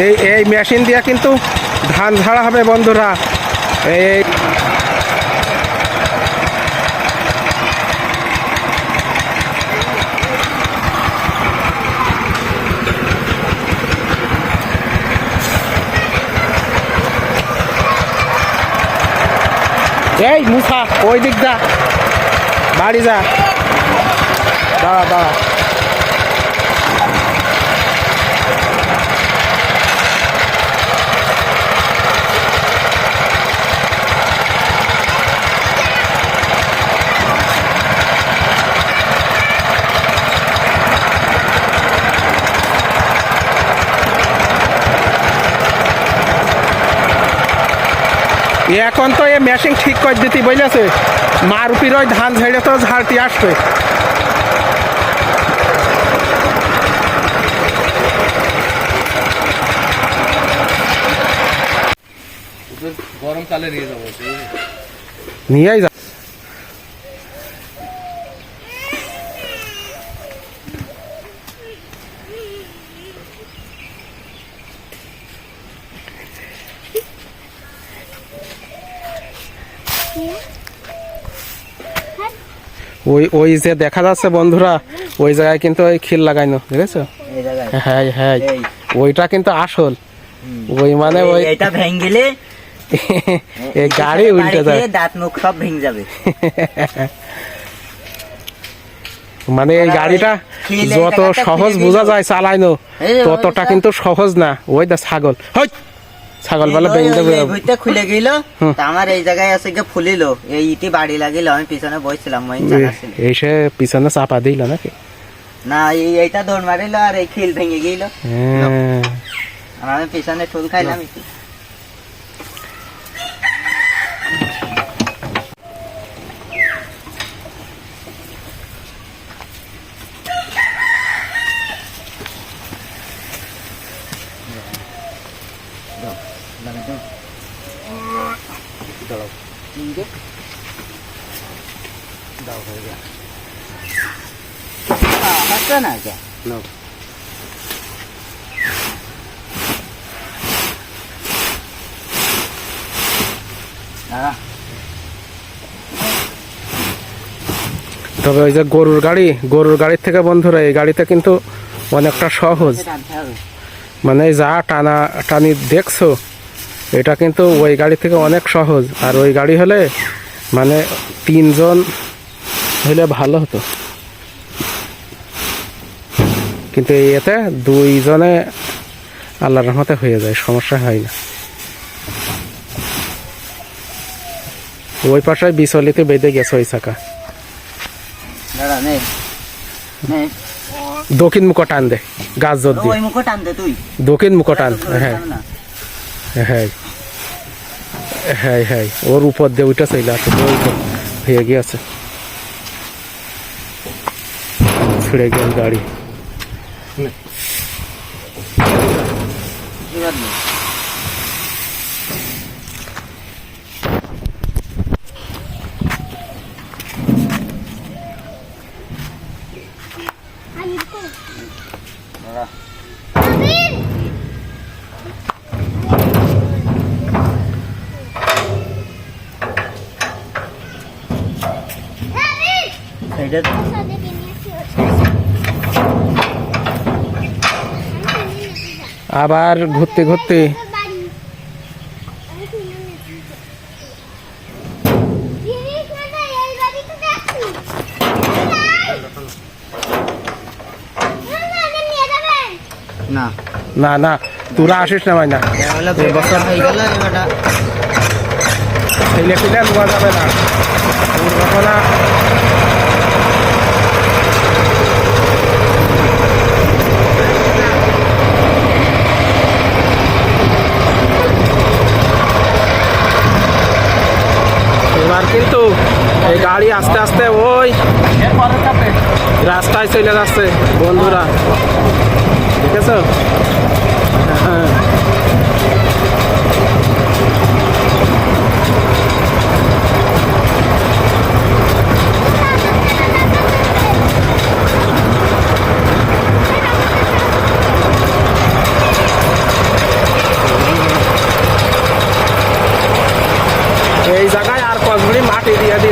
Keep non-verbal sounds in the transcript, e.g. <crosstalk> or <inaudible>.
এই এই মেশিন দিয়ে কিন্তু ধান ঝাড়া হবে বন্ধুরা। এই এই মুসা ওই দিক যা, বাড়ি যা। দাঁড়া দাঁড়া। এখন তো এ মেশিন ঠিক করে দিতে বুঝলেছে? মারুপির ওই ধান ঝেড়ে তো ঝাড়তি আসবে। গরমকালে নিয়ে যাব। নিয়েই যা ওই ওই যে দেখা যাচ্ছে বন্ধুরা ওই জায়গায় কিন্তু ওই খিল লাগাইনো দেখেছ? এই জায়গায়? হ্যাঁ হ্যাঁ। ওইটা কিন্তু আসল। ওই মানে ওই এইটা ভেঙ্গিলে <laughs> এই গাড়ি উল্টে যায়। খেয়ে দাঁত মুখ সব ভেঙে যাবে। <laughs> মানে এই গাড়িটা যত সহজ বোঝা যায় চালাইনো ততটা কিন্তু সহজ না। ওই দা ছাগল। হই ছাগল বলে এই বেঁধে ওই- খুলে গেল তা আমার এই জায়গায় আছে গিয়ে ফুলিলো। এই ইটি বাড়ি লাগিল আমি পিছনে বসছিলাম মই এসে পিছনে চাপা দিল নাকি? না এই এইটা দৌড় মারিল আর এই খিল ভেঙে গেল। হ্যাঁ। আমি পিছনে ঠুল খাইলাম ইটি। হচ্ছে না क्या দাঁড়া। তবে ওই যে গরুর গাড়ি গরুর গাড়ির থেকে বন্ধুরা এই গাড়িতে কিন্তু অনেকটা সহজ। মানে যা টানা টানি দেখছ এটা কিন্তু ওই গাড়ি থেকে অনেক সহজ। আর ওই গাড়ি হলে মানে তিনজন হলে ভালো হতো। কিন্তু এতে দুইজনে আল্লাহর রহমতে হয়ে যায় সমস্যা হয় না। ওই পাশে বিচলিতে বেঁধে গেছে ওই চাকা দক্ষিণ মুখ টান দে গাছ জোর দিয়ে। দক্ষিণ মুখ টান হ্যাঁ। হ্যাঁ। হ্যাঁ হ্যাঁ। ওর উপর দিয়ে ওইটা চলে আছে হয়ে গিয়েছে। ছিঁড়ে গেল গাড়ি এবার নে। দাঁড়া। আবার ঘুরতে ঘুরতে। না। না না তোরা আসিস না ভাই না হলো বছর হয়ে গেল ছেলে পিলে যাবে না। দুর্ঘটনা গাড়ি আস্তে আস্তে ওই রাস্তায় চলে যাচ্ছে বন্ধুরা। ঠিক আছে এই জায়গায় আর কচগুলি মাটি দিয়ে দিই